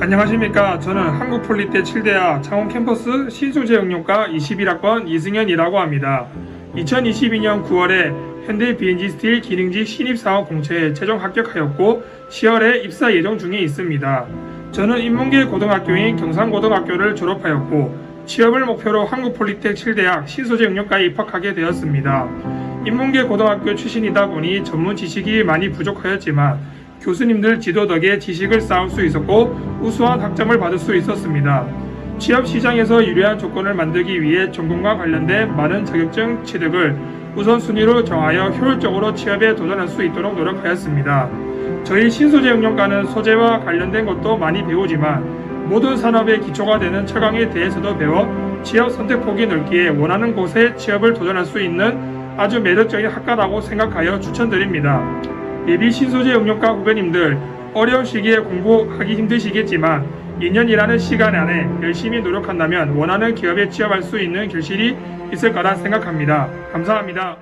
안녕하십니까. 저는 한국폴리대 7대학 창원 캠퍼스 신소재 응용과 21학번 이승현이라고 합니다. 2022년 9월에 현대 BNG 스틸 기능직 신입사원 공채에 최종 합격하였고 10월에 입사 예정 중에 있습니다. 저는 인문계 고등학교인 경상고등학교를 졸업하였고 취업을 목표로 한국폴리텍 7대학 신소재 응용과에 입학하게 되었습니다. 인문계 고등학교 출신이다 보니 전문 지식이 많이 부족하였지만 교수님들 지도 덕에 지식을 쌓을 수 있었고 우수한 학점을 받을 수 있었습니다. 취업 시장에서 유리한 조건을 만들기 위해 전공과 관련된 많은 자격증 취득을 우선순위로 정하여 효율적으로 취업에 도전할 수 있도록 노력하였습니다. 저희 신소재 응용과는 소재와 관련된 것도 많이 배우지만 모든 산업의 기초가 되는 철강에 대해서도 배워 취업 선택 폭이 넓기에 원하는 곳에 취업을 도전할 수 있는 아주 매력적인 학과라고 생각하여 추천드립니다. 예비 신소재 응용과 후배님들 어려운 시기에 공부하기 힘드시겠지만 2년이라는 시간 안에 열심히 노력한다면 원하는 기업에 취업할 수 있는 결실이 있을 거라 생각합니다. 감사합니다.